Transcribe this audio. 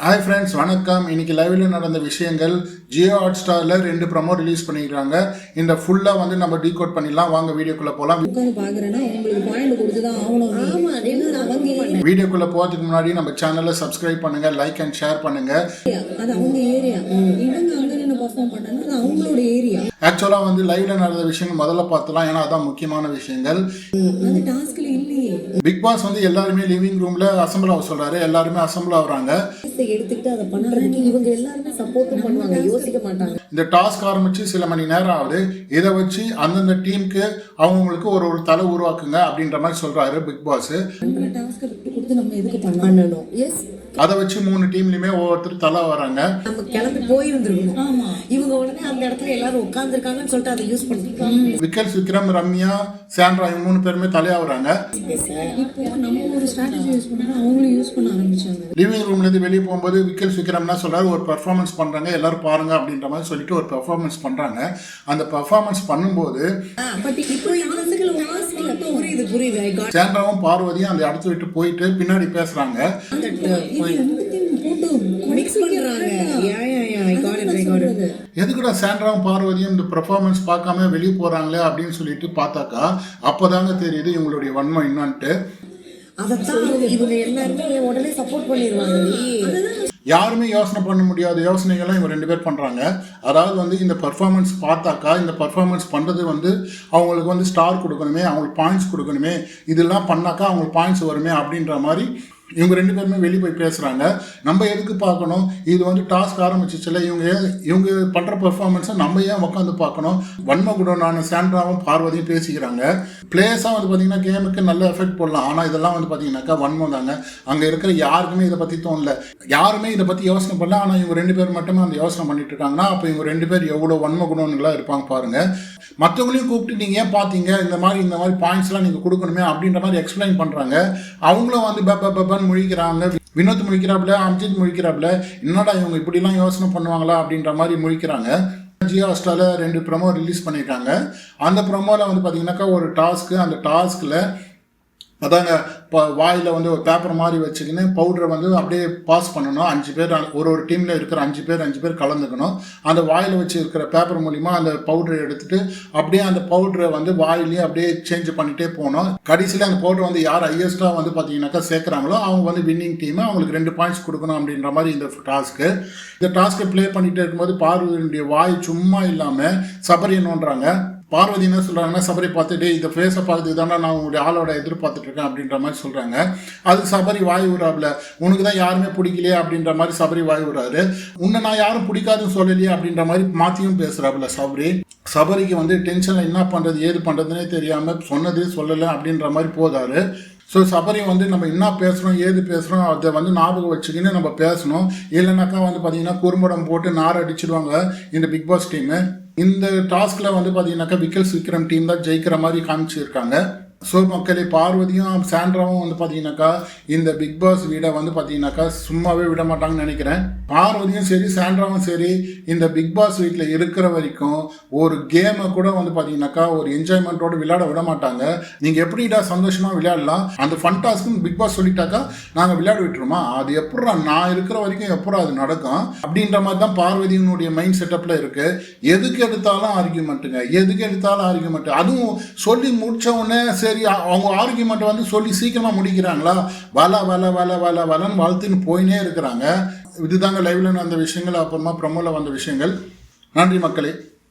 Hi friends வணக்கம். இன்னைக்கு லைவ்ல நடந்த விஷயங்கள் ஜியோ ஹாட் ஸ்டார்ல ரெண்டு ப்ரமோ ரிலீஸ் பண்ணிக்கிறாங்க இந்த ஃபுல்லா வந்து நம்ம டீகோட் பண்ணிடலாம். வாங்க வீடியோக்குள்ள மாட்டேன் வீடியோக்குள்ள போறதுக்கு முன்னாடி நம்ம சேனலை சப்ஸ்கிரைப் பண்ணுங்க லைக் அண்ட் ஷேர் பண்ணுங்க. அது அவங்க ஏரியா. இவங்க அங்க நின்று பர்ஃபார்ம் பண்ணாங்க அது அவங்களோட ஏரியா. ஆக்சுவலா வந்து லைவ்ல நடந்த விஷயங்கள் முதல்ல பார்த்துலாம் ஏன்னா அதான் முக்கியமான விஷயங்கள். பிக் பாஸ் வந்து எல்லாருமே லிவிங் ரூம்ல அசம்பிள் ஆக சொல்றாரு. எல்லாருமே அசம்பிள் ஆகுறாங்க. எடுத்துக்கிட்டு அதை பண்றதுக்கு இவங்க எல்லாருமே சப்போர்ட்டும் பண்ணுவாங்க. யோசிக்க மாட்டாங்க. இந்த டாஸ்க் ஆரம்பிச்சு சில மணி நேரம் ஆகுது. இதை வச்சு அந்தந்த டீமுக்கு அவங்களுக்கு ஒரு ஒரு தலை உருவாக்குங்க அப்படின்ற மாதிரி சொல்றாரு பிக் பாஸ் பண்ற டாஸ்க்கை விட்டு கொடுத்து நம்ம எதுக்கு பண்ணணும்? பண்ணணும். எஸ் அதை வச்சு மூணு டீம்லயுமே ஒவ்வொருத்தர் தலை வராங்க. நம்ம கிளம்பி போயிருந்துருக்கணும். இவங்க உடனே அந்த இடத்துல எல்லாரும் உட்கார்ந்துருக்காங்கன்னு சொல்லிட்டு அதை யூஸ் பண்ணிருக்காங்க விக்கல்ஸ் விக்ரம் ரம்யா சாண்ட்ரா இவங்க மூணு பேருமே தலையாகுறாங்க இப்போ நம்ம ஒரு ஸ்ட்ராட்டஜி யூஸ் பண்ணா அவங்களும் யூஸ் பண்ண ஆரம்பிச்சாங்க. லிவிங் ரூம்ல இருந்து வெளியே போகும்போது விக்கல்ஸ் விக்ரம்னா சொல்றாரு ஒரு பெர்ஃபார்மன்ஸ் பண்றாங்க எல்லாரும் பாருங்க அப்படின்ற மாதிரி சொல்லிட்டு ஒரு பெர்ஃபார்மன்ஸ் பண்றாங்க. அந்த பெர்ஃபார்மன்ஸ் பண்ணும்போது இப்போ சாண்ட்ராவும் பார்வதியும் அந்த இடத்த விட்டு போயிட்டு பின்னாடி பேசுறாங்க. எதுக்குடா சாண்ட்ராவும் பார்வதியும் இந்த பெர்ஃபார்மன்ஸ் பார்க்காம வெளியே போறாங்களே அப்படின்னு சொல்லிட்டு பார்த்தாக்கா அப்போதாங்க தெரியுது இவங்களுடைய வன்மம் என்னன்ட்டு. அதைத்தான் இவங்க எல்லாருமே உடனே சப்போர்ட் பண்ணிடுவாங்க. யாருமே யோசனை பண்ண முடியாத யோசனைகள்லாம் இவங்க ரெண்டு பேர் பண்ணுறாங்க அதாவது வந்து இந்த பர்ஃபார்மன்ஸ் பார்த்தாக்கா இந்த பர்ஃபார்மன்ஸ் பண்ணுறது வந்து அவங்களுக்கு வந்து ஸ்டார் கொடுக்கணுமே அவங்களுக்கு பாயிண்ட்ஸ் கொடுக்கணுமே இதெல்லாம் பண்ணாக்கா அவங்களுக்கு பாயிண்ட்ஸ் வருமே அப்படின்ற மாதிரி இவங்க ரெண்டு பேருமே வெளியே போய் பேசுகிறாங்க நம்ம எதுக்கு பார்க்கணும்? இது வந்து டாஸ்க் ஆரம்பிச்சிச்சுல இவங்க இவங்க பண்ணுற பெர்ஃபார்மன்ஸை நம்ம ஏன் உட்காந்து பார்க்கணும்? வன்மகுடனான சாண்ட்ராவும் பார்வதியும் பேசிக்கிறாங்க. பிளேயர்ஸாக வந்து பார்த்தீங்கன்னா கேமுக்கு நல்ல எஃபெக்ட் போடலாம். ஆனால் இதெல்லாம் வந்து பார்த்தீங்கன்னாக்கா வன்மம் தாங்க. அங்கே இருக்கிற யாருக்குமே இதை பற்றி தோணல. யாருமே இதை பற்றி யோசனை பண்ணல. ஆனால் இவங்க ரெண்டு பேர் மட்டுமே அந்த யோசனை பண்ணிட்டு இருக்காங்கன்னா அப்போ இவங்க ரெண்டு பேர் எவ்வளோ வன்ம குணங்களா இருப்பாங்க பாருங்கள் மற்றவங்களையும் கூப்பிட்டு நீங்கள் ஏன் பார்த்தீங்க இந்த மாதிரி இந்த மாதிரி பாயிண்ட்ஸ்லாம் நீங்கள் கொடுக்கணுமே அப்படின்ற மாதிரி எக்ஸ்பிளைன் பண்ணுறாங்க அவங்களும் வந்து பெப்ப பெப்பன்னு முழிக்கிறாங்க வினோத் முழிக்கிறாப்புல அம்ஜித் முழிக்கிறாப்புல என்னடா இவங்க இப்படிலாம் யோசனை பண்ணுவாங்களா அப்படின்ற மாதிரி முழிக்கிறாங்க. ஜியோ ஹாஸ்டாரில் ரெண்டு ப்ரொமோ ரிலீஸ் பண்ணியிருக்காங்க. அந்த ப்ரொமோவில் வந்து பார்த்தீங்கன்னாக்கா ஒரு டாஸ்க்கு அந்த டாஸ்கில் அதாங்க இப்போ வாயில் வந்து ஒரு பேப்பர் மாதிரி வச்சுக்கின்னு பவுடரை வந்து அப்படியே பாஸ் பண்ணணும். அஞ்சு பேர் ஒரு ஒரு டீமில் இருக்கிற அஞ்சு பேர் அஞ்சு பேர் கலந்துக்கணும். அந்த வாயில் வச்சு இருக்கிற பேப்பர் மூலிமா அந்த பவுடரை எடுத்துகிட்டு அப்படியே அந்த பவுடரை வந்து வாயிலேயே அப்படியே சேஞ்ச் பண்ணிகிட்டே போகணும். கடைசியில் அந்த பவுடர் வந்து யார் ஹையஸ்ட்டாக வந்து பார்த்தீங்கன்னாக்கா சேர்க்குறாங்களோ அவங்க வந்து வின்னிங் டீம் அவங்களுக்கு ரெண்டு பாயிண்ட்ஸ் கொடுக்கணும் அப்படின்ற மாதிரி இந்த டாஸ்க்கு இந்த டாஸ்க்கை ப்ளே பண்ணிகிட்டே இருக்கும்போது பார்வையினுடைய வாய் சும்மா இல்லாமல் சபரி பார்வதி என்ன சொல்கிறாங்கன்னா சபரி பார்த்துட்டு இந்த ஃபேஸை பார்த்து தானே நான் உங்களுடைய ஆளோட எதிர்பார்த்துட்டு இருக்கேன் அப்படின்ற மாதிரி சொல்கிறாங்க அது சபரி வாய் விடுறாப்புல. உனக்கு தான் யாருமே பிடிக்கலையே அப்படின்ற மாதிரி சபரி வாய் விடுறாரு. உன்னை நான் யாரும் பிடிக்காதுன்னு சொல்லலையே அப்படின்ற மாதிரி மாற்றியும் பேசுகிறாப்புல சபரி. சபரிக்கு வந்து டென்ஷனில் என்ன பண்ணுறது ஏது பண்ணுறதுனே தெரியாமல் சொன்னதே சொல்லலை அப்படின்ற மாதிரி போதாரு. ஸோ சபரி வந்து நம்ம என்ன பேசுகிறோம் ஏது பேசுகிறோம் அதை வந்து ஞாபகம் வச்சுக்கின்னு நம்ம பேசணும். இல்லைனாக்கா வந்து பார்த்தீங்கன்னா குறும்படம் போட்டு நார் அடிச்சிடுவாங்க இந்த பிக் பாஸ் டீமு இந்த டாஸ்கில் வந்து பார்த்தீங்கன்னாக்கா விக்கல்ஸ் விக்ரம் டீம் தான் ஜெயிக்கிற மாதிரி காமிச்சிருக்காங்க. ஸோ மக்களே பார்வதியும் சாண்ட்ராவும் வந்து பார்த்தீங்கன்னாக்கா இந்த பிக் பாஸ் வீடை வந்து பார்த்தீங்கன்னாக்கா சும்மாவே விட மாட்டாங்கன்னு நினைக்கிறேன். பார்வதியும் சரி சாண்ட்ராவும் சரி இந்த பிக் பாஸ் வீட்டில் இருக்கிற வரைக்கும் ஒரு கேமை கூட வந்து பார்த்தீங்கன்னாக்கா ஒரு என்ஜாய்மெண்ட்டோடு விளையாட விட மாட்டாங்க. நீங்கள் எப்படிடா சந்தோஷமாக விளையாடலாம்? அந்த ஃபன் டாஸ்க்குன்னு பிக் பாஸ் சொல்லிட்டாக்கா நாங்கள் விளையாட விட்டுருமா? அது எப்படா நான் இருக்கிற வரைக்கும் எப்படா அது நடக்கும்? அப்படின்ற மாதிரி தான் பார்வதியினுடைய மைண்ட் செட்டப்பில் இருக்குது எதுக்கு எடுத்தாலும் ஆர்கியூமெண்ட்டுங்க எதுக்கு எடுத்தாலும் ஆர்கியூமெண்ட் அதுவும் சொல்லி முடித்த உடனே சரி சரி அவங்க ஆர்கியூமெண்ட் வந்து சொல்லி சீக்கிரமாக முடிக்கிறாங்களா? வல வல வல வல வலன்னு வாழ்த்துன்னு போயினே இருக்கிறாங்க. இதுதாங்க லைவ்ல நடந்த விஷயங்கள் அப்புறமா ப்ரமோவில் வந்த விஷயங்கள். நன்றி மக்களே.